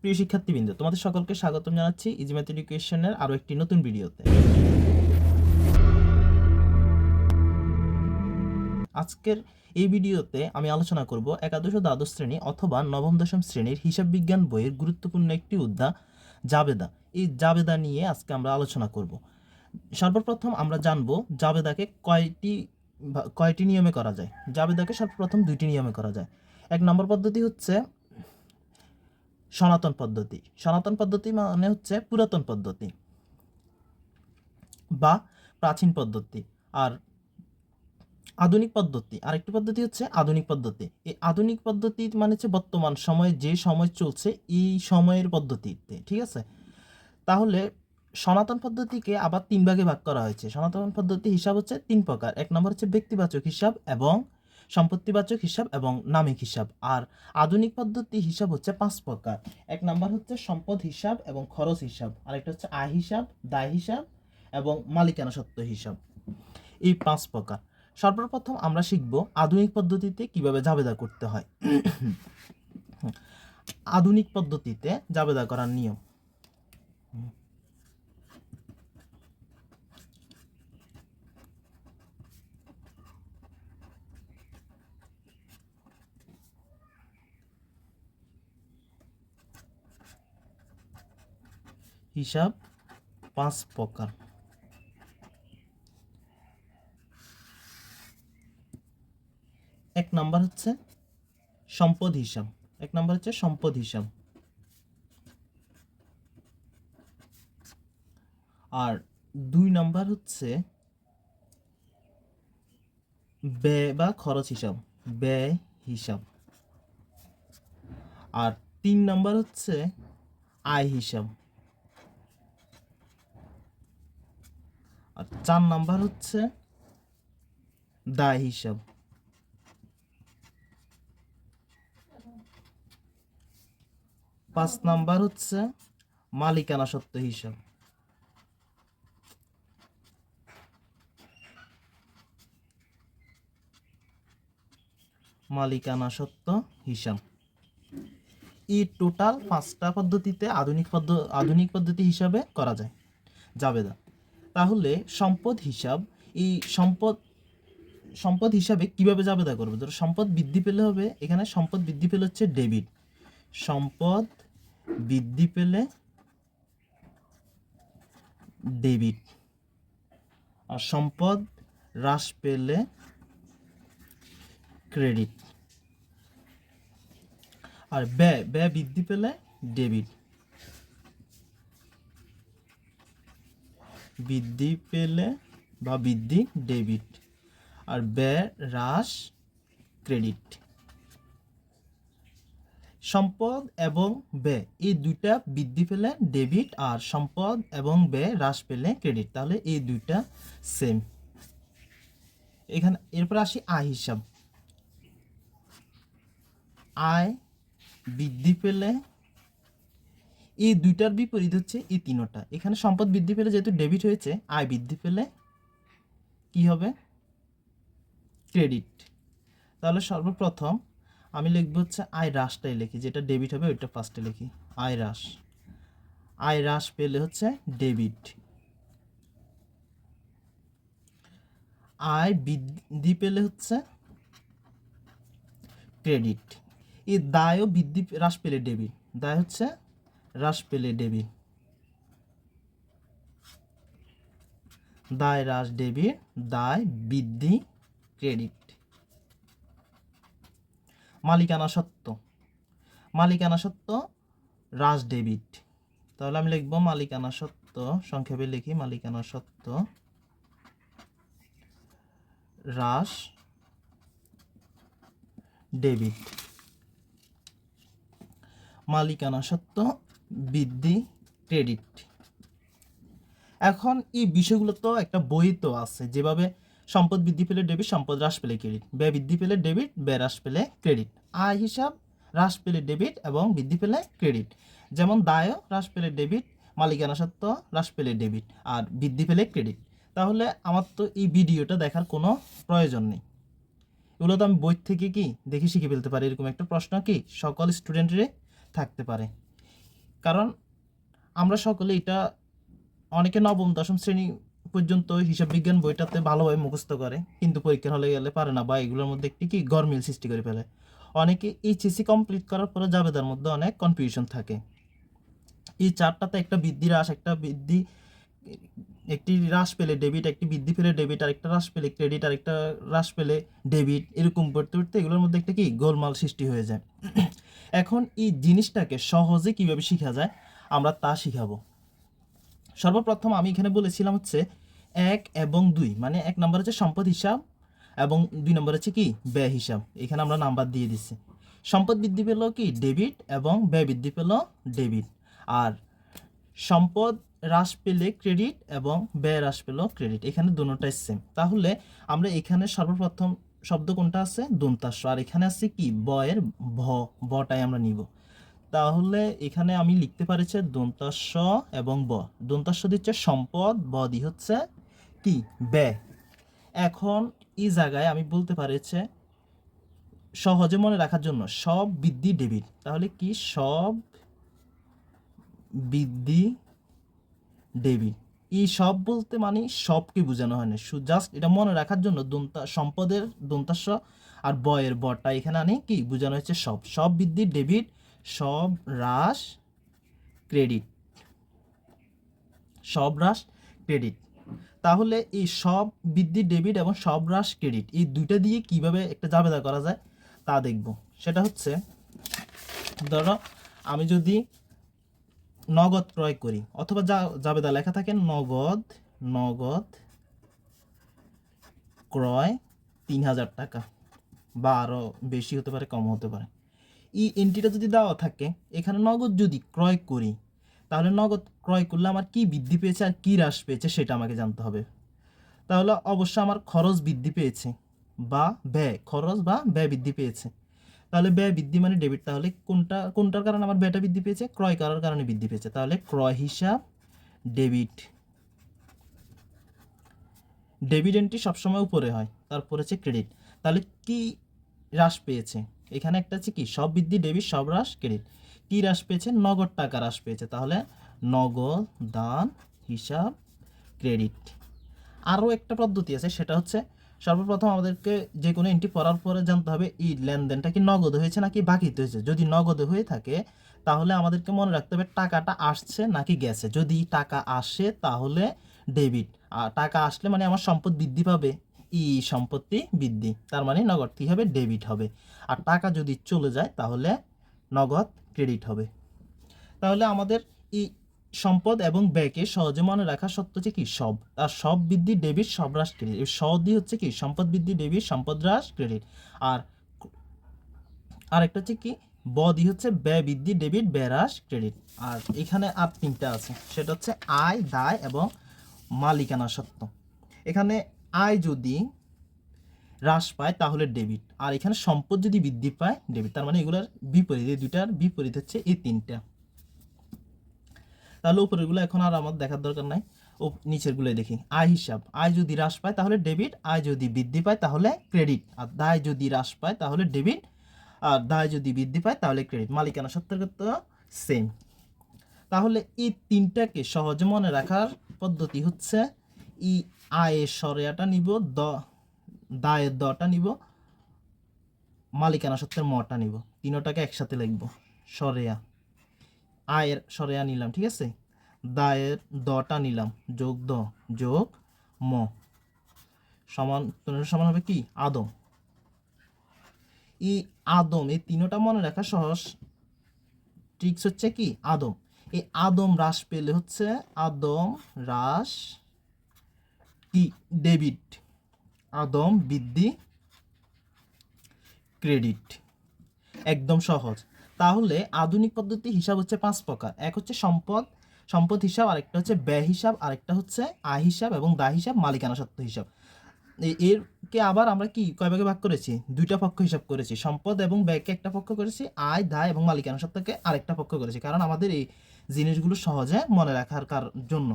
প্রিয় শিক্ষার্থীবৃন্দ, তোমাদের সকলকে স্বাগতম জানাচ্ছি ইজিম্যাথ এডুকেশনের আরও একটি নতুন ভিডিওতে। আজকের এই ভিডিওতে আমি আলোচনা করব একাদশ ও দ্বাদশ শ্রেণি অথবা নবম দশম শ্রেণির হিসাব বিজ্ঞান বইয়ের গুরুত্বপূর্ণ একটি উদ্যা, জাবেদা। এই জাবেদা নিয়ে আজকে আমরা আলোচনা করব। সর্বপ্রথম আমরা জানব জাবেদাকে কয়টি কয়টি নিয়মে করা যায়। জাবেদাকে সর্বপ্রথম দুইটি নিয়মে করা যায়। এক নম্বর পদ্ধতি হচ্ছে সনাতন পদ্ধতি। সনাতন পদ্ধতি মানে হচ্ছে পুরাতন পদ্ধতি বা প্রাচীন পদ্ধতি। আর আধুনিক পদ্ধতি, আরেকটি পদ্ধতি হচ্ছে আধুনিক পদ্ধতি। এই আধুনিক পদ্ধতি মানে হচ্ছে বর্তমান সময়ে, যে সময় চলছে, এই সময়ের পদ্ধতিতে, ঠিক আছে? তাহলে সনাতন পদ্ধতিকে আবার তিন ভাগে ভাগ করা হয়েছে। সনাতন পদ্ধতি হিসাব হচ্ছে তিন প্রকার। এক নম্বর হচ্ছে ব্যক্তিবাচক হিসাব এবং সম্পত্তিবাচক হিসাব এবং নামিক হিসাব। আর আধুনিক পদ্ধতি হিসাব হচ্ছে পাঁচ প্রকার। এক নাম্বার হচ্ছে সম্পদ হিসাব এবং খরচ হিসাব। আরেকটা হচ্ছে আয় হিসাব, দায় হিসাব এবং মালিকানা সত্ত্ব হিসাব। এই পাঁচ প্রকার। সর্বপ্রথম আমরা শিখব আধুনিক পদ্ধতিতে কীভাবে জাবেদা করতে হয়। আধুনিক পদ্ধতিতে জাবেদা করার নিয়ম। হিসাব পাঁচ প্রকার। এক নাম্বার হচ্ছে সম্পদ হিসাব। এক নাম্বার হচ্ছে সম্পদ হিসাব। আর দুই নাম্বার হচ্ছে ব্যয় বা খরচ হিসাব। ব্যয় হিসাব। আর তিন নাম্বার হচ্ছে আয় হিসাব। আর চার নাম্বার হচ্ছে দায় হিসাব। পাঁচ নাম্বার হচ্ছে মালিকানা সত্ত্ব হিসাব। মালিকানা সত্ত্ব হিসাব। এই টোটাল পাঁচটা পদ্ধতিতে আধুনিক পদ্ধ আধুনিক পদ্ধতি হিসাবে করা যায়। জাবেদা। তাহলে সম্পদ হিসাব, এই সম্পদ সম্পদ হিসাবে কীভাবে জাবেদা করবে? ধরো সম্পদ বৃদ্ধি পেলে হবে, এখানে সম্পদ বৃদ্ধি পেলে হচ্ছে ডেবিট। সম্পদ বৃদ্ধি পেলে ডেবিট। আর সম্পদ হ্রাস পেলে ক্রেডিট। আর ব্যয় ব্যয় বৃদ্ধি পেলে ডেবিট। বৃদ্ধি পেলে বা বৃদ্ধি ডেবিট আর ব্যয় হ্রাস ক্রেডিট সম্পদ এবং ব্যয়, এই দুইটা বৃদ্ধি পেলে ডেবিট আর সম্পদ এবং ব্যয় হ্রাস পেলে ক্রেডিট তাহলে এই দুইটা সেম এখানে, এরপর আসি আয় হিসাব। আয় বৃদ্ধি পেলে এই দুইটার বিপরীত হচ্ছে এই তিনোটা। এখানে সম্পদ বৃদ্ধি পেলে যেহেতু ডেবিট হয়েছে, আয় বৃদ্ধি পেলে কি হবে? ক্রেডিট তাহলে সর্বপ্রথম আমি লিখব হচ্ছে আয় হ্রাসটাই লিখি, যেটা ডেবিট হবে ওইটা ফার্স্টে লিখি, আয় হ্রাস। আয় হ্রাস পেলে হচ্ছে ডেবিট আয় বৃদ্ধি পেলে হচ্ছে ক্রেডিট এই দায়ও বৃদ্ধি, হ্রাস পেলে ডেবিট দায় হচ্ছে হ্রাস পেলে ডেবিট দায় হ্রাস ডেবিট দায় বৃদ্ধি, ক্রেডিট। মালিকানা সত্ত্ব মালিকানা সত্ত্ব হ্রাস ডেবিট। তাহলে আমি লিখব মালিকানা সত্ত্ব সংক্ষেপে লিখি, মালিকানা সত্ত্ব হ্রাস ডেবিট। মালিকানা সত্ত্ব বৃদ্ধি ক্রেডিট এখন এই বিষয়গুলো তো একটা বই তো আছে, যেভাবে সম্পদ বৃদ্ধি পেলে ডেবিট সম্পদ হ্রাস পেলে ক্রেডিট ব্যয় বৃদ্ধি পেলে ডেবিট ব্যয় হ্রাস পেলে ক্রেডিট আয় হিসাব, হ্রাস পেলে ডেবিট এবং বৃদ্ধি পেলে ক্রেডিট যেমন দায়ও হ্রাস পেলে ডেবিট মালিকানা সত্ত্ব হ্রাস পেলে ডেবিট আর বৃদ্ধি পেলে ক্রেডিট তাহলে আমার তো এই ভিডিওটা দেখার কোনো প্রয়োজন নেই। এগুলো তো আমি বই থেকে কি দেখে শিখে ফেলতে পারি? এরকম একটা প্রশ্ন কি সকল স্টুডেন্টেরই থাকতে পারে? কারণ আমরা সকলে এটা অনেকে নবম, দশম শ্রেণি পর্যন্ত হিসাব বিজ্ঞান বইটাতে ভালোভাবে মুখস্থ করে, কিন্তু পরীক্ষার হলে গেলে পারে না বা এগুলোর মধ্যে একটি কি গরমিল সৃষ্টি করে ফেলে। অনেকে এইচএসসি কমপ্লিট করার পরে জাবেদার মধ্যে অনেক কনফিউশন থাকে। এই চারটাতে একটা বৃদ্ধি হ্রাস, একটা বৃদ্ধি, একটি হ্রাস পেলে ডেবিট একটি বৃদ্ধি পেলে ডেবিট আর একটা হ্রাস পেলে ক্রেডিট আর একটা হ্রাস পেলে ডেবিট এরকম করতে করতে এগুলোর মধ্যে একটা কি গোলমাল সৃষ্টি হয়ে যায়। এখন এই জিনিসটাকে সহজে কীভাবে শেখা যায়, আমরা তা শিখাবো। সর্বপ্রথম আমি এখানে বলেছিলাম হচ্ছে এক এবং দুই মানে এক নম্বর হচ্ছে সম্পদ হিসাব এবং দুই নম্বর হচ্ছে কি? ব্যয় হিসাব। এখানে আমরা নাম্বার দিয়ে দিচ্ছি সম্পদ বৃদ্ধি পেল কি? ডেবিট এবং ব্যয় বৃদ্ধি পেল ডেবিট। আর সম্পদ হ্রাস পেলে ক্রেডিট এবং ব্যয় হ্রাস পেল ক্রেডিট। এখানে দুটোটাই সেম তাহলে আমরা এখানে সর্বপ্রথম শব্দ কোনটা আছে? দন্তাস্য আর এখানে আছে কি? বয়ের ভ বটাই আমরা নিব। তাহলে এখানে আমি লিখতে পারছি দন্তাস্য এবং ব। দন্তাস্য দিচ্ছে সম্পদ, ব দি হচ্ছে কি? ব্যয়। এখন এই জায়গায় আমি বলতে পারছে সহজে মনে রাখার জন্য সব বৃদ্ধি ডেবিট। তাহলে কি? সব বৃদ্ধি ডেবিট। এই সব বলতে মানে সবকে বোঝানো হয় না। জাস্ট এটা মনে রাখার জন্য দন্তা, সম্পদের দন্তাস্য আর বয়ের বটা এখানে আনি কি? বোঝানো হচ্ছে সব। সব বৃদ্ধি, ডেবিট, সব হ্রাস, ক্রেডিট। সব হ্রাস, ক্রেডিট। তাহলে এই সব বৃদ্ধি, ডেবিট এবং সব হ্রাস, ক্রেডিট এই দুইটা দিয়ে কীভাবে একটা জাবেদা করা যায় তা দেখব। সেটা হচ্ছে, ধরো আমি যদি নগদ ক্রয় করি। অথবা যা জাবেদা লেখা থাকে নগদ নগদ ক্রয় তিন হাজার টাকা বা আরও বেশি হতে পারে কম হতে পারে। এই এন্ট্রিটা যদি দেওয়া থাকে, এখানে নগদ যদি ক্রয় করি, তাহলে নগদ ক্রয় করলে আমার কি বৃদ্ধি পেয়েছে আর কি হ্রাস পেয়েছে সেটা আমাকে জানতে হবে। তাহলে অবশ্যই আমার খরচ বৃদ্ধি পেয়েছে বা ব্যয়, খরচ বা ব্যয় বৃদ্ধি পেয়েছে। তাহলে ব্যয় বৃদ্ধি মানে ডেবিট তাহলে কোনটা, কোনটার কারণে আমার ব্যয়টা বৃদ্ধি পেয়েছে? ক্রয় করার কারণে বৃদ্ধি পেয়েছে। তাহলে ক্রয় হিসাব ডেবিট ডেবিট এন্ট্রি সবসময় উপরে হয়, তারপর হচ্ছে ক্রেডিট তাহলে কি হ্রাস পেয়েছে? এখানে একটা আছে কি? সব বৃদ্ধি ডেবিট সব হ্রাস ক্রেডিট কি হ্রাস পেয়েছে? নগদ টাকা হ্রাস পেয়েছে। তাহলে নগদ, দান, হিসাব ক্রেডিট আরও একটা পদ্ধতি আছে, সেটা হচ্ছে সর্বপ্রথম আমাদেরকে যে কোনো এন্ট্রি পড়ার পরে জানতে হবে, এই লেনদেনটা কি নগদ হয়েছে নাকি বাকিতে হয়েছে? যদি নগদ হয়ে থাকে, তাহলে আমাদেরকে মনে রাখতে হবে টাকাটা আসছে নাকি গেছে। যদি টাকা আসে, তাহলে ডেবিট আর টাকা আসলে মানে আমার সম্পদ বৃদ্ধি পাবে। ই সম্পত্তি বৃদ্ধি। তার মানে নগদ কী হবে? ডেবিট হবে। আর টাকা যদি চলে যায়, তাহলে নগদ ক্রেডিট হবে। তাহলে আমাদের এই সম্পদ এবং ব্যয়কে সহজে মনে রাখা সত্য হচ্ছে কি? সব। আর সব বৃদ্ধি ডেবিট, সব হ্রাস ক্রেডিট। সবই হচ্ছে কি? সম্পদ বৃদ্ধি, ডেবিট, সম্পদ হ্রাস, ক্রেডিট। আর আরেকটা হচ্ছে কি? বদি হচ্ছে ব্যয় বৃদ্ধি, ডেবিট, ব্যয় হ্রাস, ক্রেডিট। আর এখানে আর তিনটা আছে। সেটা হচ্ছে আয়, দায় এবং মালিকানা সত্ত্ব এখানে আয় যদি হ্রাস পায় তাহলে ডেবিট। আর এখানে সম্পদ যদি বৃদ্ধি পায়, ডেবিট। তার মানে এগুলোর বিপরীত, এই দুইটার বিপরীত হচ্ছে এই তিনটা। তাহলে উপরেরগুলো এখন আর আমার দেখার দরকার নাই। ও নিচেরগুলো দেখি। আয় হিসাব। আয় যদি হ্রাস পায় তাহলে ডেবিট, আয় যদি বৃদ্ধি পায় তাহলে ক্রেডিট। আর দায় যদি হ্রাস পায় তাহলে ডেবিট, আর দায় যদি বৃদ্ধি পায় তাহলে ক্রেডিট। মালিকানা সত্ত্বের তো সেম তাহলে এই তিনটাকে সহজে মনে রাখার পদ্ধতি হচ্ছে ই আয়ের সরেয়াটা নিব, দ দায়ের দটা নিব, মালিকানা সত্ত্বের মটা নিব। তিনোটাকে একসাথে লিখব। সরেয়া। আয়ের সরেয়া নিলাম, ঠিক আছে? দায়ের, দটা নিলাম, যোগ দ, যোগ ম। সমান সমান হবে কি? আদম। এই আদম, এই তিনোটা মনে রাখা সহজ। ট্রিক্স হচ্ছে কি? আদম। এই আদম হ্রাস পেলে হচ্ছে আদম হ্রাস কি? ডেবিট আদম বৃদ্ধি ক্রেডিট একদম সহজ। তাহলে আধুনিক পদ্ধতি হিসাব হচ্ছে পাঁচ প্রকার। এক হচ্ছে সম্পদ সম্পদ হিসাব, আরেকটা হচ্ছে ব্যয় হিসাব, আরেকটা হচ্ছে আয় হিসাব এবং দায় হিসাব, মালিকানা সত্ত্ব হিসাব। এরকে আবার আমরা কি কয় ভাগে ভাগ করেছি? দুইটা পক্ষ হিসাব করেছি। সম্পদ এবং ব্যয়কে একটা পক্ষ করেছি, আয়, দায় এবং মালিকানা সত্ত্বকে আরেকটা পক্ষ করেছি। কারণ আমাদের এই জিনিসগুলো সহজে মনে রাখার জন্য।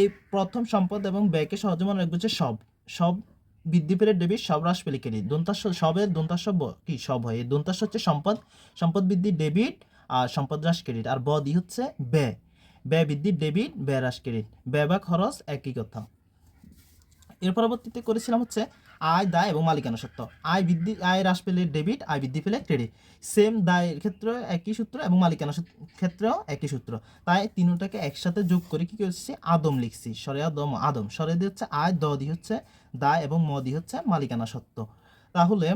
এই প্রথম সম্পদ এবং ব্যয়কে সহজে মনে রাখব হচ্ছে সব। সব বৃদ্ধি পেলে ডেবিট, সব হ্রাস পেলে ক্রেডিট। দন্তাস সবের দন্তাস কি? সব হয়। এই দন্তাস হচ্ছে সম্পদ। সম্পদ বৃদ্ধি, ডেবিট, আর সম্পদ হ্রাস, ক্রেডিট। আর বদি হচ্ছে ব্যয়। ব্যয় বৃদ্ধি, ডেবিট, ব্যয়, হ্রাস, ক্রেডিট। ব্যয় বা খরচ, একই কথা। এর পরবর্তীতে করেছিলাম হচ্ছে আয়, দায় এবং মালিকানা সত্ত্ব আয় বৃদ্ধি, আয় হ্রাস পেলে ডেবিট, আয় বৃদ্ধি পেলে ক্রেডিট। সেম দায়ের ক্ষেত্রে একই সূত্র এবং মালিকানা ক্ষেত্রেও একই সূত্র। তাই তিনটাকে একসাথে যোগ করে কি করছি? আদম লিখছি। সরে আদম আদম। সরে দিয়ে হচ্ছে আয়, দ দি হচ্ছে দায় এবং ম দি হচ্ছে মালিকানা সত্ত্ব তাহলে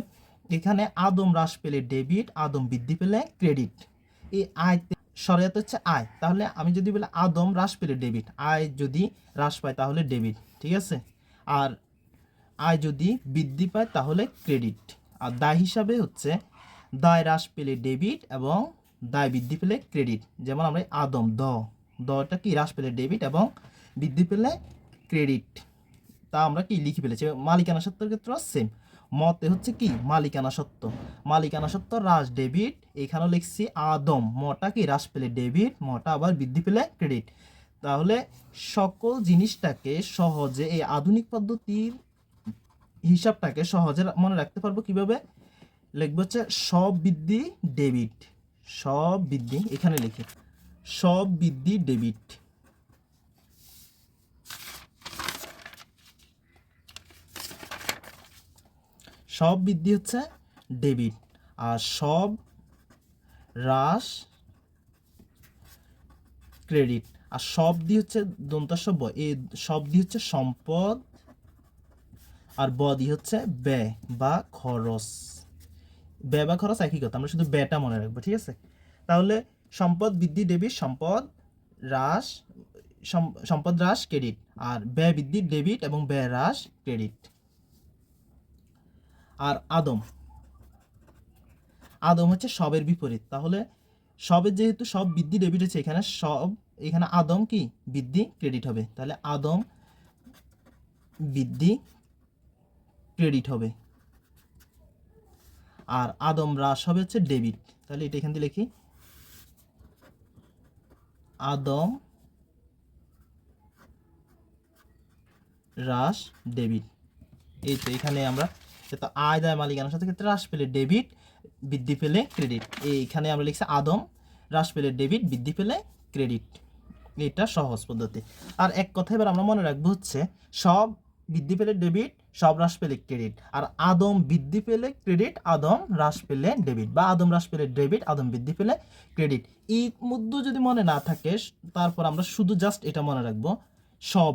এখানে আদম হ্রাস পেলে ডেবিট, আদম বৃদ্ধি পেলে ক্রেডিট। এই আয় সরেয়াত হচ্ছে আয়। তাহলে আমি যদি বলি আদম হ্রাস পেলে ডেবিট, আয় যদি হ্রাস পায় তাহলে ডেবিট, ঠিক আছে? আর আয় যদি বৃদ্ধি পায় তাহলে ক্রেডিট। আর দায় হিসাবে হচ্ছে দায় হ্রাস পেলে ডেবিট এবং দায় বৃদ্ধি পেলে ক্রেডিট। যেমন আমরা আদম, দ। দটা কি? হ্রাস পেলে ডেবিট এবং বৃদ্ধি পেলে ক্রেডিট। তা আমরা কি লিখে ফেলেছি? মালিকানা সত্ত্বের ক্ষেত্রে সেম মতে হচ্ছে কি? মালিকানা সত্ত্ব। মালিকানা সত্ত্ব, হ্রাস, ডেবিট। এখানেও লিখছি আদম। মটা কি? হ্রাস পেলে ডেবিট, মটা আবার বৃদ্ধি পেলে ক্রেডিট। তাহলে সকল জিনিসটাকে সহজে এই আধুনিক পদ্ধতির হিসাবটাকে সহজে মনে রাখতে পারব কীভাবে? লিখব হচ্ছে সব বৃদ্ধি ডেবিট। সব বৃদ্ধি এখানে লিখি। সব বৃদ্ধি ডেবিট। সব বৃদ্ধি হচ্ছে ডেবিট। আর সব হ্রাস ক্রেডিট। আর সব দি হচ্ছে দন্তাসব্য এই সব দি হচ্ছে সম্পদ আর ব দি হচ্ছে ব্যয় বা খরচ। ব্যয় বা খরচ একই কথা, আমরা শুধু ব্যয়টা মনে রাখব, ঠিক আছে? তাহলে সম্পদ বৃদ্ধি ডেবিট সম্পদ হ্রাস সম্পদ হ্রাস ক্রেডিট আর ব্যয় বৃদ্ধি ডেবিট এবং ব্যয় হ্রাস ক্রেডিট আর আদম। আদম হচ্ছে সবের বিপরীত, তাহলে সবের যেহেতু সব বৃদ্ধি ডেবিট হচ্ছে এখানে, সব, এখানে আদম কি? বৃদ্ধি ক্রেডিট হবে। তাহলে আদম বৃদ্ধি ক্রেডিট হবে। আর আদম হ্রাস হবে হচ্ছে ডেবিট। তাহলে এটা এখান থেকে লিখি। আদম হ্রাস ডেবিট। এই তো এখানে আমরা তো আয় দায় মালিকানার সাথে ক্ষেত্রে হ্রাস পেলে ডেবিট, বৃদ্ধি পেলে ক্রেডিট। এইখানে আমরা লিখছি আদম হ্রাস পেলে ডেবিট, বৃদ্ধি পেলে ক্রেডিট। এটা সহজ পদ্ধতি। আর এক কথা এবার আমরা মনে রাখব হচ্ছে, সব বৃদ্ধি পেলে ডেবিট সব হ্রাস পেলে ক্রেডিট আর আদম বৃদ্ধি পেলে ক্রেডিট আদম হ্রাস পেলে ডেবিট বা আদম হ্রাস পেলে ডেবিট আদম বৃদ্ধি পেলে ক্রেডিট এই মধ্যে যদি মনে না থাকে, তারপর আমরা শুধু জাস্ট এটা মনে রাখব, সব।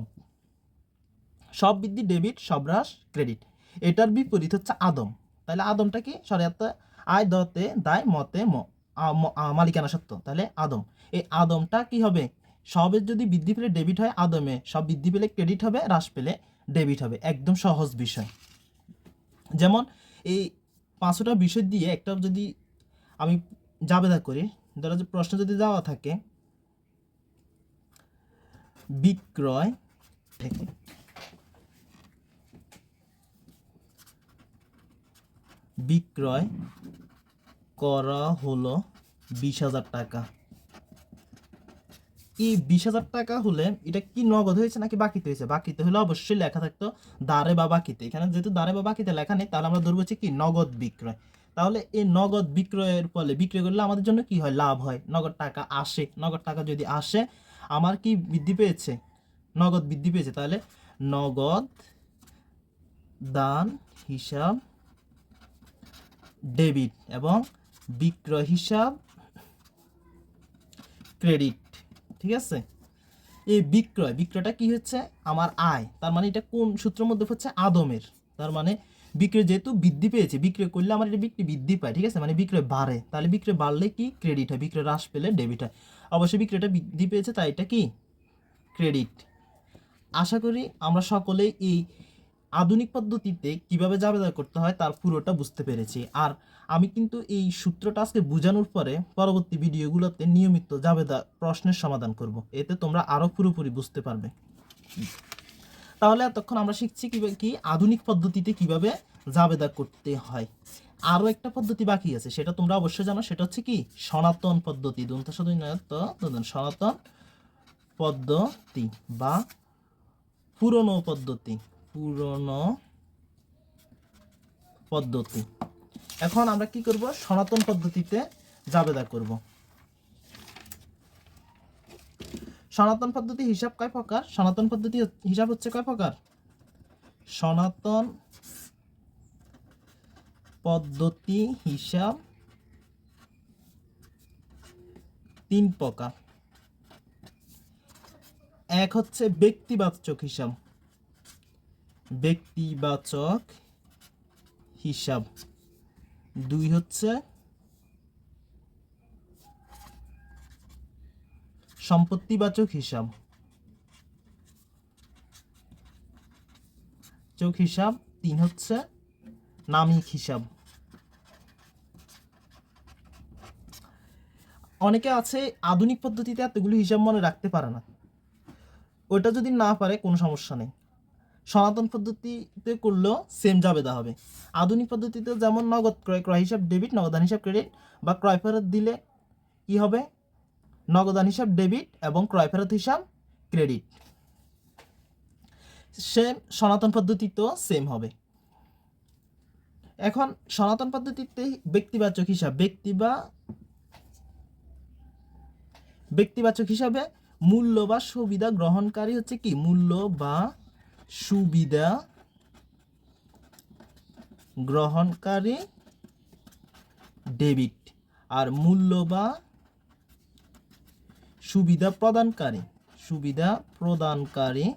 সব বৃদ্ধি ডেবিট সব হ্রাস ক্রেডিট এটার বিপরীত হচ্ছে আদম। তাহলে আদমটা কি? সরিয়াত আয় দতে দায় মতে মালিকানা সত্য। তাহলে আদম। এই আদমটা কি হবে? সবের যদি বৃদ্ধি পেলে ডেবিট হয় আদমে, সব বৃদ্ধি পেলে ক্রেডিট হবে, হ্রাস পেলে ডেবিট হবে, একদম সহজ বিষয়। যেমন এই পাঁচশোটা বিষয় দিয়ে একটা যদি আমি জাবেদা করি, ধরো যে প্রশ্ন যদি দেওয়া থাকে, বিক্রয় থেকে বিক্রয় করা হলো বিশ হাজার টাকা। এই বিশ হাজার টাকা হলে এটা কি নগদ হয়েছে নাকি বাকিতে হয়েছে? বাকিতে হলে অবশ্যই লেখা থাকতো দাঁড়ে বা বাকিতে। এখানে যেহেতু দাঁড়ে বা বাকিতে লেখা নেই, তাহলে আমরা ধরবো হচ্ছে কি নগদ বিক্রয়। তাহলে এই নগদ বিক্রয়ের ফলে বিক্রয় করলে আমাদের জন্য কি হয়? লাভ হয়। নগদ টাকা আসে। নগদ টাকা যদি আসে, আমার কি বৃদ্ধি পেয়েছে? নগদ বৃদ্ধি পেয়েছে। তাহলে নগদ দান, হিসাব, ডেবিট এবং বিক্রয় হিসাব, ক্রেডিট। ঠিক আছে? এই বিক্রয়, বিক্রয়টা কি হচ্ছে? আমার আয়। তার মানে এটা কোন সূত্রের মধ্যে হচ্ছে? আদমের। তার মানে বিক্রয় যেহেতু বৃদ্ধি পেয়েছে, বিক্রয় করলে আমার এটা বিক্রি বৃদ্ধি পায়, ঠিক আছে? মানে বিক্রয় বাড়ে। তাহলে বিক্রয় বাড়লে কি? ক্রেডিট হয়। বিক্রয় হ্রাস পেলে ডেবিট হয়। অবশ্যই বিক্রয়টা বৃদ্ধি পেয়েছে, তাই এটা কি? ক্রেডিট আশা করি আমরা সকলেই এই আধুনিক পদ্ধতিতে কীভাবে জাবেদা করতে হয় তার পুরোটা বুঝতে পেরেছি। আর আমি কিন্তু এই সূত্রটা আজকে বোঝানোর পরে পরবর্তী ভিডিওগুলোতে নিয়মিত জাবেদা প্রশ্নের সমাধান করব। এতে তোমরা আরও পুরোপুরি বুঝতে পারবে। তাহলে এতক্ষণ আমরা শিখছি কীভাবে কি আধুনিক পদ্ধতিতে কীভাবে জাবেদা করতে হয়। আরও একটা পদ্ধতি বাকি আছে, সেটা তোমরা অবশ্যই জানো, সেটা হচ্ছে কি? সনাতন পদ্ধতি। দন্ত সনাতন পদ্ধতি বা পুরনো পদ্ধতি। পুরনো পদ্ধতি। এখন আমরা কি করব? সনাতন পদ্ধতিতে জাবেদা করব। সনাতন পদ্ধতি হিসাব কয় প্রকার? সনাতন পদ্ধতি হিসাব হচ্ছে কয় প্রকার? সনাতন পদ্ধতি হিসাব তিন প্রকার। এক হচ্ছে ব্যক্তিবাচক হিসাব। ব্যক্তিবাচক হিসাব। দুই হচ্ছে সম্পত্তিবাচক হিসাব। চোখ হিসাব, তিন হচ্ছে নামিক হিসাব। অনেকে আছে আধুনিক পদ্ধতিতে এতগুলো হিসাব মনে রাখতে পারে না। ওটা যদি না পারে কোনো সমস্যা নেই। সনাতন পদ্ধতিতে করলেও সেম জাবেদা হবে। আধুনিক পদ্ধতিতে যেমন নগদ ক্রয় ক্রয় হিসাব ডেবিট নগদান হিসাব ক্রেডিট বা ক্রয় ফেরত দিলে কি হবে? নগদান হিসাব ডেবিট এবং ক্রয় ফেরত হিসাব ক্রেডিট সেম সনাতন পদ্ধতিতেও সেম হবে। এখন সনাতন পদ্ধতিতে ব্যক্তিবাচক হিসাব, ব্যক্তি বা ব্যক্তিবাচক হিসাবে মূল্য বা সুবিধা গ্রহণকারী হচ্ছে কি? মূল্য বা সুবিধা গ্রহণকারী ডেবিট আর মূল্য বা সুবিধা প্রদানকারী সুবিধা প্রদানকারী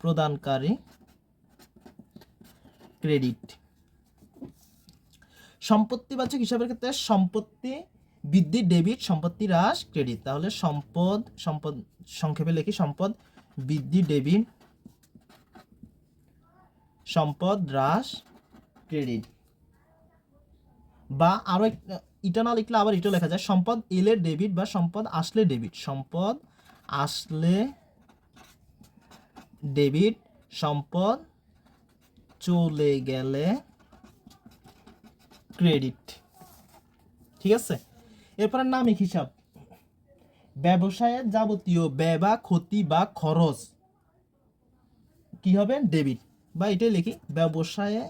প্রদানকারী ক্রেডিট। সম্পত্তিবাচক হিসাবের ক্ষেত্রে সম্পত্তি বৃদ্ধি, ডেবিট, সম্পত্তি হ্রাস, ক্রেডিট। তাহলে সম্পদ সম্পদ সংক্ষেপে লিখি, সম্পদ বৃদ্ধি, ডেবিট সম্পদ, হ্রাস, ক্রেডিট। বা আরও একটা ইটা না লিখলে আবার এটা লেখা যায়। সম্পদ এলে ডেবিট বা সম্পদ আসলে ডেবিট। সম্পদ আসলে ডেবিট। সম্পদ চলে গেলে ক্রেডিট। ঠিক আছে? এরপরে নামিক হিসাব। ব্যবসায়ের যাবতীয় ব্যয় বা ক্ষতি বা খরচ কি হবে? ডেবিট। বা এটাই লিখি, ব্যবসায়ে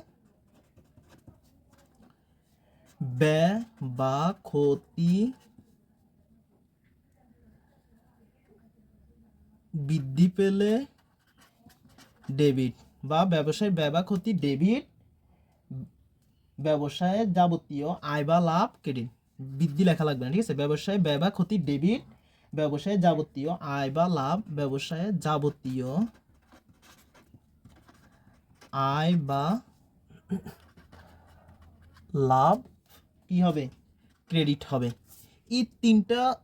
ব্যয় বা ক্ষতি বৃদ্ধি পেলে ডেবিট বা ব্যবসায় ব্যয় বা ক্ষতি ডেবিট ব্যবসায়ে যাবতীয় আয় বা লাভ ক্রেডিট বৃদ্ধি লেখা লাগবে না, ঠিক আছে? ব্যবসায় ব্যয় বা ক্ষতি ডেবিট ব্যবসায়ে যাবতীয় আয় বা লাভ, ব্যবসায়ে যাবতীয় আয় বা লাভ কি হবে? ক্রেডিট হবে। এই তিনটা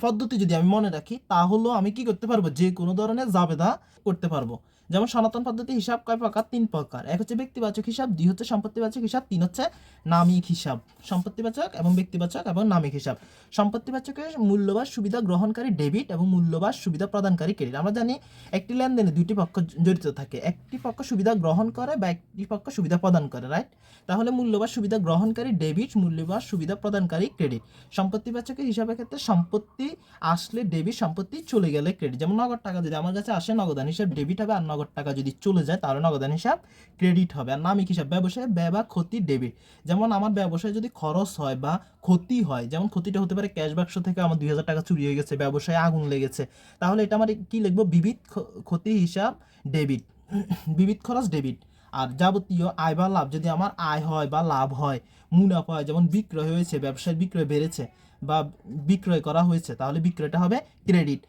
পদ্ধতি যদি আমি মনে রাখি, তাহলেও আমি কি করতে পারব? যে কোনো ধরনের জাবেদা করতে পারব। যেমন সনাতন পদ্ধতি, হিসাব, কয় প্রকার? তিন প্রকার। এক হচ্ছে ব্যক্তিবাচক হিসাব, দুই হচ্ছে সম্পত্তিবাচক হিসাব, তিন হচ্ছে নামিক হিসাব। সম্পত্তিবাচক এবং ব্যক্তিবাচক এবং নামিক হিসাব। সম্পত্তিবাচকের মূল্যবান সুবিধা গ্রহণকারী ডেবিট এবং মূল্যবান সুবিধা প্রদানকারী ক্রেডিট। আমরা জানি একটি লেনদেনে দুইটি পক্ষ জড়িত থাকে। একটি পক্ষ সুবিধা গ্রহণ করে বা একটি পক্ষ সুবিধা প্রদান করে রাইট তাহলে মূল্যবান সুবিধা গ্রহণকারী ডেবিট, মূল্যবান সুবিধা প্রদানকারী ক্রেডিট। সম্পত্তিবাচকের হিসাবের ক্ষেত্রে সম্পত্তি আসলে ডেবিট, সম্পত্তি চলে গেলে ক্রেডিট। যেমন নগদ টাকা যদি আমার কাছে আসে, নগদান হিসাব ডেবিট হবে আর নগদ টাকা যদি চলে যায়, তাহলে নগদান হিসাব ক্রেডিট হবে। আর নামিক হিসাব? ব্যবসায় ব্যয় বা ক্ষতি ডেবিট যেমন আমার ব্যবসায় যদি খরচ হয় বা ক্ষতি হয়, যেমন ক্ষতিটা হতে পারে ক্যাশ বাক্স থেকে আমার দুই হাজার টাকা চুরি হয়ে গেছে, ব্যবসায় আগুন লেগেছে, তাহলে এটা আমার কি লিখব? বিবিধ ক্ষতি হিসাব ডেবিট বিবিধ খরচ ডেবিট আর যাবতীয় আয় বা লাভ, যদি আমার আয় হয় বা লাভ হয়, মুনাফা হয়, যেমন বিক্রয় হয়েছে, ব্যবসায় বিক্রয় বেড়েছে বা বিক্রয় করা হয়েছে, তাহলে বিক্রয়টা হবে ক্রেডিট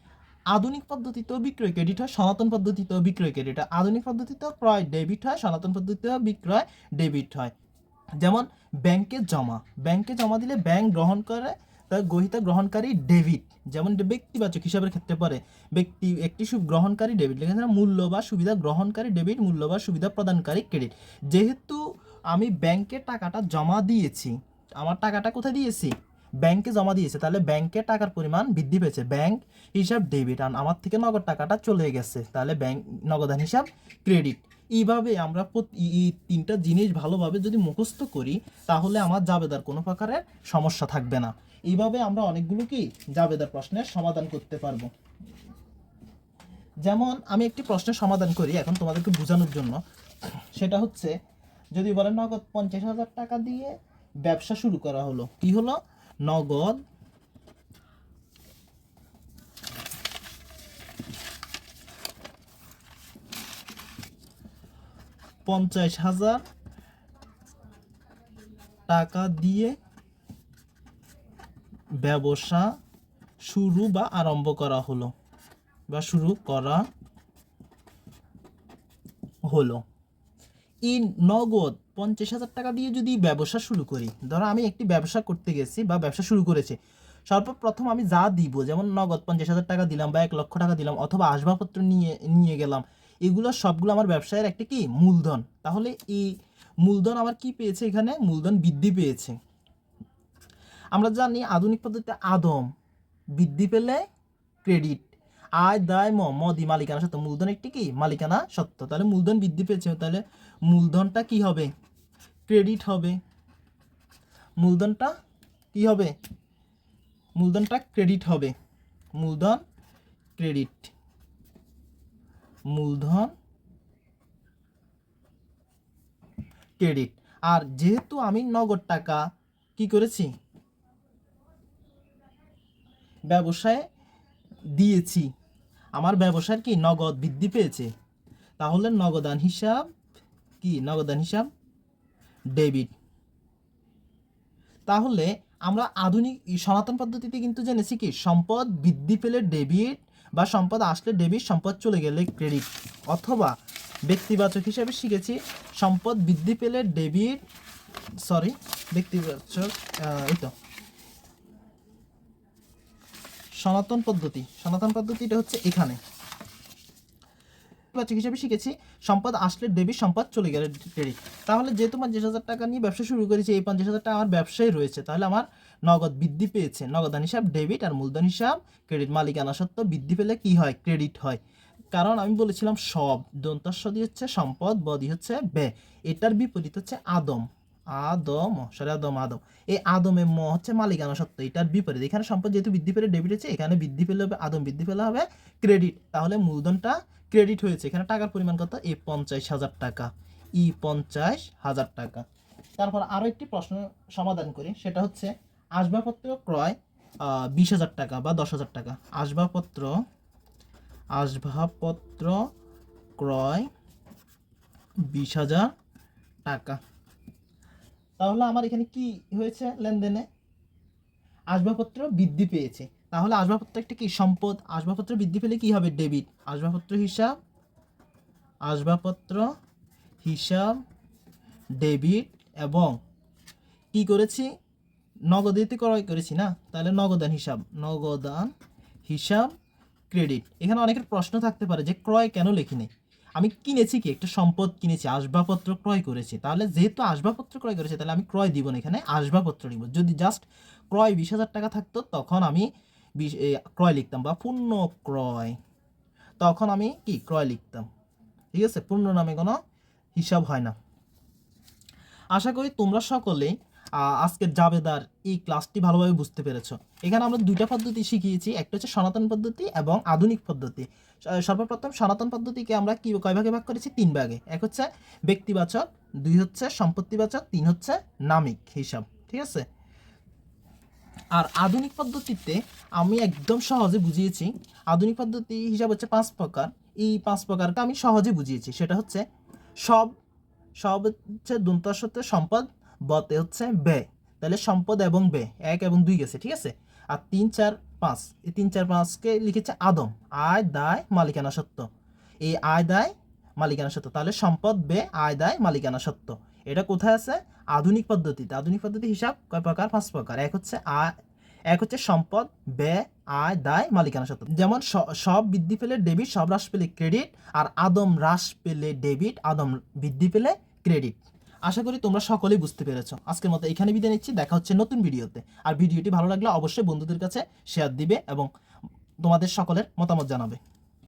আধুনিক পদ্ধতিতেও বিক্রয় ক্রেডিট হয়, সনাতন পদ্ধতিতেও বিক্রয় ক্রেডিট হয়। আধুনিক পদ্ধতিতেও ক্রয় ডেবিট হয়, সনাতন পদ্ধতিতেও বিক্রয় ডেবিট হয়। যেমন ব্যাংকে জমা ব্যাংকে জমা দিলে ব্যাংক গ্রহণ করে তার গ্রহিতা গ্রহণকারী ডেবিট। যেমন ব্যক্তিবাচক হিসাবের ক্ষেত্রে পড়ে ব্যক্তি, একটি গ্রহণকারী ডেবিট, লেখা মূল্য বা সুবিধা গ্রহণকারী ডেবিট, মূল্য বা সুবিধা প্রদানকারী ক্রেডিট। যেহেতু আমি ব্যাংকে টাকাটা জমা দিয়েছি, আমার টাকাটা কোথায় দিয়েছি? ব্যাংকে জমা দিয়েছে, তাহলে ব্যাংকে টাকার পরিমাণ বৃদ্ধি পেয়েছে। ব্যাংক হিসাব ডেবিট, আর আমার থেকে নগদ টাকাটা চলে গেছে, তাহলে ব্যাংক নগদান হিসাব ক্রেডিট। এইভাবে আমরা এই তিনটা জিনিস ভালোভাবে যদি মুখস্থ করি, তাহলে আমার জাবেদার কোনো প্রকারের সমস্যা থাকবে না। এইভাবে আমরা অনেকগুলো কি জাবেদার প্রশ্নের সমাধান করতে পারব। যেমন আমি একটি প্রশ্নের সমাধান করি এখন তোমাদেরকে বোঝানোর জন্য। সেটা হচ্ছে, যদি বলেন নগদ পঞ্চাশ হাজার টাকা দিয়ে ব্যবসা শুরু করা হলো, কি হলো? নগদ পঞ্চাশ হাজার টাকা দিয়ে ব্যবসা শুরু বা আরম্ভ করা হলো বা শুরু করা হলো। এই নগদ পঞ্চাশ হাজার টাকা দিয়ে যদি ব্যবসা শুরু করি, ধরো আমি একটি ব্যবসা করতে গেছি বা ব্যবসা শুরু করেছি, সর্বপ্রথম আমি যা দিব, যেমন নগদ পঞ্চাশ হাজার টাকা দিলাম বা এক লক্ষ টাকা দিলাম অথবা আসবাবপত্র নিয়ে নিয়ে গেলাম, এগুলো সবগুলো আমার ব্যবসায়ের একটা কি? মূলধন। তাহলে এই মূলধন আমার কি পেয়েছে এখানে? মূলধন বৃদ্ধি পেয়েছে। আমরা জানি আধুনিক পদ্ধতিতে আদম বৃদ্ধি পেলে ক্রেডিট আয়, দায়, ম মদি মালিকানা সত্য। মূলধন একটি কি? মালিকানা সত্য। তাহলে মূলধন বৃদ্ধি পেয়েছে। তাহলে মূলধনটা কি হবে? ক্রেডিট হবে। মূলধনটা কি হবে? মূলধনটা ক্রেডিট হবে। মূলধন ক্রেডিট। মূলধন ক্রেডিট। আর যেহেতু আমি নগদ টাকা কি করেছি? ব্যবসায় দিয়েছি। আমার ব্যবসার কি নগদ বৃদ্ধি পেয়েছে? তাহলে নগদান হিসাব কি? নগদান হিসাব? ডেবিট। তাহলে আমরা আধুনিক সনাতন পদ্ধতিতে কিন্তু জেনেছি কি, সম্পদ বৃদ্ধি পেলে ডেবিট বা সম্পদ আসলে ডেবিট, সম্পদ চলে গেলে ক্রেডিট। অথবা ব্যক্তিবাচক হিসাবে শিখেছি, সম্পদ বৃদ্ধি পেলে ডেবিট, সরি, ব্যক্তিবাচক এই তো। সনাতন পদ্ধতি। সনাতন পদ্ধতিটা হচ্ছে এখানে। হিসেবে শিখেছি, সম্পদ আসলে ডেবিট, সম্পদ চলে গেলে ক্রেডিট তাহলে যেহেতু পঞ্চাশ হাজার টাকা নিয়ে ব্যবসা শুরু করেছি, এই পঞ্চাশ হাজার টাকা আমার ব্যবসায় রয়েছে, তাহলে আমার নগদ বৃদ্ধি পেয়েছে। নগদান হিসাব ডেবিট আর মূলধন হিসাব, ক্রেডিট মালিকানা সত্ত্ব বৃদ্ধি পেলে কি হয়? ক্রেডিট হয়। কারণ আমি বলেছিলাম সব, দন্তস্বদি হচ্ছে সম্পদ, বদি হচ্ছে ব্যয়। এটার বিপরীত হচ্ছে আদম। আদম, সরি আদম আদম। এই আদমে ম হচ্ছে মালিকানা সত্ত্ব এটার বিপরীত। এখানে সম্পদ যেহেতু বৃদ্ধি পেলে ডেবিট হচ্ছে এখানে বৃদ্ধি পেলে হবে আদম, বৃদ্ধি পেলে হবে ক্রেডিট তাহলে মূলধনটা ক্রেডিট হয়েছে। এখানে টাকার পরিমাণ কত? এ পঞ্চাশ হাজার টাকা। ই পঞ্চাশ হাজার টাকা। তারপর আরও একটি প্রশ্ন সমাধান করি, সেটা হচ্ছে আসবাবপত্র ক্রয় বিশ হাজার টাকা বা দশ হাজার টাকা। আসবাবপত্র আসবাবপত্র ক্রয় বিশ হাজার টাকা। তাহলে আমার এখানে কি হয়েছে লেনদেনে? আসবাবপত্র বৃদ্ধি পেয়েছে। তাহলে আসবাবপত্র একটা কি? সম্পদ। আসবাবপত্র বৃদ্ধি পেলে কি হবে? ডেবিট। আসবাবপত্র হিসাব আসবাবপত্র হিসাব, ডেবিট এবং কি করেছি? নগদেতে ক্রয় করেছি না? তাহলে নগদান হিসাব নগদান হিসাব, ক্রেডিট। এখানে অনেকের প্রশ্ন থাকতে পারে যে ক্রয় কেন লেখি নেই? আমি কিনেছি কি? একটা সম্পদ কিনেছি, আসবাবপত্র ক্রয় করেছি। তাহলে যেহেতু আসবাবপত্র ক্রয় করেছি, তাহলে আমি ক্রয় দিব না এখানে, আসবাবপত্র নিব যদি জাস্ট ক্রয় বিশ হাজার টাকা থাকতো, তখন আমি ক্রয় লিখতাম বা পূর্ণ ক্রয়। তখন আমি কি? ক্রয় লিখতাম। ঠিক আছে? পূর্ণ নামে কোনো হিসাব হয় না। আশা করি তোমরা সকলেই আজকের জাবেদার এই ক্লাসটি ভালোভাবে বুঝতে পেরেছ। এখানে আমরা দুইটা পদ্ধতি শিখিয়েছি, একটা হচ্ছে সনাতন পদ্ধতি এবং আধুনিক পদ্ধতি। সর্বপ্রথম সনাতন পদ্ধতিকে আমরা কি কয় ভাগে ভাগ করেছি? তিন ভাগে। এক হচ্ছে ব্যক্তিবাচক, দুই হচ্ছে সম্পত্তিবাচক, তিন হচ্ছে নামিক হিসাব। ঠিক আছে? আর আধুনিক পদ্ধতিতে আমি একদম সহজে বুঝিয়েছি, আধুনিক পদ্ধতি হিসাব হচ্ছে পাঁচ প্রকার। এই পাঁচ প্রকারকে আমি সহজে বুঝিয়েছি। সেটা হচ্ছে সব সব হচ্ছে দন্তার সাথে সম্পদ, বতে হচ্ছে ব্যয়। তাহলে সম্পদ এবং ব্যয়, এক এবং দুই গেছে। ঠিক আছে? আর তিন চার পাঁচ। এই তিন চার পাঁচকে লিখেছে আদম। আয়, দায়, মালিকানা সত্য। এই আয়, দায়, মালিকানা সত্য। তাহলে সম্পদ বে, আয়, দায়, মালিকানা সত্য। এটা কোথায় আছে? আধুনিক পদ্ধতিতে। আধুনিক পদ্ধতি হিসাব কয় প্রকার? পাঁচ প্রকার। এক হচ্ছে আয়, এক হচ্ছে সম্পদ ব্যয় আয়, দায়, মালিকানা সত্য। যেমন সব বৃদ্ধি পেলে ডেবিট, সব হ্রাস পেলে ক্রেডিট, আর আদম হ্রাস পেলে ডেবিট, আদম বৃদ্ধি পেলে ক্রেডিট। আশা করি তোমরা সকলেই বুঝতে পেরেছ। আজকের মতো এখানে বিদায় নিচ্ছি, দেখা হচ্ছে নতুন ভিডিওতে। আর ভিডিওটি ভালো লাগলে অবশ্যই বন্ধুদের কাছে শেয়ার দিবে এবং তোমাদের সকলের মতামত জানাবে।